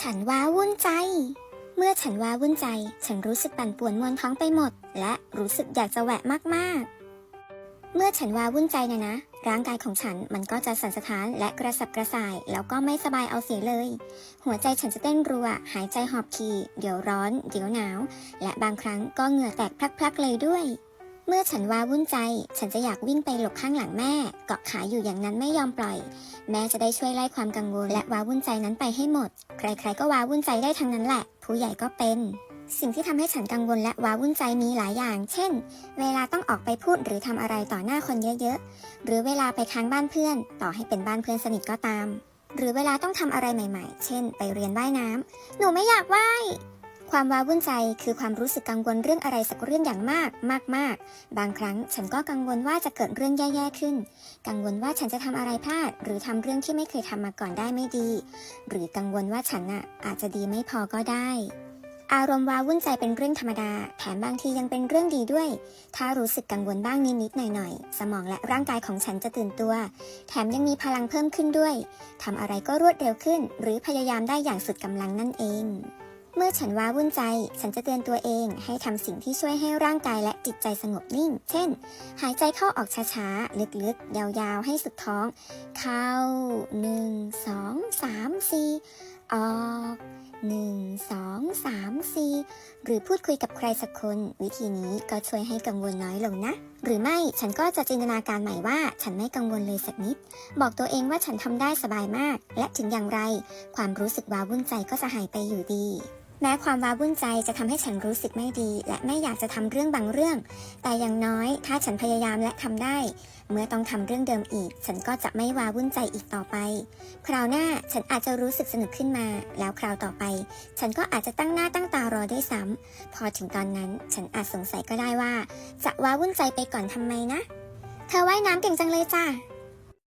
ฉันว้าวุ่นใจ เมื่อฉันว้าวุ่นใจ ฉันรู้สึกปั่นป่วนมวนท้องไปหมด และรู้สึกอยากจะแหวะมากๆ เมื่อฉันว้าวุ่นใจนะนะ ร่างกายของฉันมันก็จะสั่นสะท้านและกระสับกระส่าย แล้วก็ไม่สบายเอาเสียเลย หัวใจฉันจะเต้นรัว หายใจหอบทีเดี๋ยวร้อน เดี๋ยวหนาว และบางครั้งก็เหงื่อแตกพลักๆเลยด้วย เมื่อฉันว้าวุ่นใจ ฉันจะอยากวิ่งไปหลบข้างหลังแม่ เกาะขาอยู่อย่างนั้นไม่ยอมปล่อย แม่จะได้ช่วยไล่ความกังวลและว้าวุ่นใจนั้นไปให้หมด ใครๆก็ว้าวุ่นใจได้ทั้งนั้นแหละ ผู้ใหญ่ก็เป็นสิ่งที่ทำให้ฉันกังวลและว้าวุ่นใจมีหลายอย่าง เช่น เวลาต้องออกไปพูดหรือทำอะไรต่อหน้าคนเยอะๆ หรือเวลาไปค้างบ้านเพื่อน ต่อให้เป็นบ้านเพื่อนสนิทก็ตาม หรือเวลาต้องทำอะไรใหม่ ๆ เช่น ไปเรียนว่ายน้ำหนูไม่อยากว่าย ความว้าวุ่นใจคือความรู้สึกกังวลเรื่องอะไรสักเรื่องอย่างมากมากๆบางครั้งฉันก็กังวลว่าจะเกิดเรื่องแย่ๆขึ้น กังวลว่าฉันจะทำอะไรพลาด หรือทำเรื่องที่ไม่เคยทำมาก่อนได้ไม่ดี หรือกังวลว่าฉันน่ะอาจจะดีไม่พอก็ได้ อารมณ์ว้าวุ่นใจเป็นเรื่องธรรมดา แถมบางทียังเป็นเรื่องดีด้วย ถ้ารู้สึกกังวลบ้างนิดๆหน่อยๆ สมองและร่างกายของฉันจะตื่นตัว แถมยังมีพลังเพิ่มขึ้นด้วยทำอะไรก็รวดเร็วขึ้น หรือพยายามได้อย่างสุดกำลังนั่นเอง เมื่อฉันว้าวุ่นใจ ฉันจะเตือนตัวเองให้ทำสิ่งที่ช่วยให้ร่างกายและจิตใจสงบนิ่ง เช่น หายใจเข้าออกช้าๆ ลึกๆ ยาวๆ ให้สุดท้อง เข้า 1 2 3 4 ออก1 2 3 4หรือพูดคุยกับใครสักคน วิธีนี้ก็ช่วยให้กังวลน้อยลงนะ หรือไม่ฉันก็จะจินตนาการใหม่ว่าฉันไม่กังวลเลยสักนิด บอกตัวเองว่าฉันทำได้สบายมาก และถึงอย่างไร ความรู้สึกว้าวุ่นใจก็จะหายไปอยู่ดี แม้ความว้าวุ่นใจจะทำให้ฉันรู้สึกไม่ดี และไม่อยากจะทำเรื่องบางเรื่อง แต่อย่างน้อยถ้าฉันพยายามและทำได้ เมื่อต้องทำเรื่องเดิมอีก ฉันก็จะไม่ว้าวุ่นใจอีกต่อไป คราวหน้าฉันอาจจะรู้สึกสนุกขึ้นมา แล้วคราวต่อไป ฉันก็อาจจะตั้งหน้าตั้งตารอได้วยซ้ำพอถึงตอนนั้นฉันอาจสงสัยก็ได้ว่า จะว้าวุ่นใจไปก่อนทำไมนะ เธอว่ายน้ำเก่งจังเลยจ้า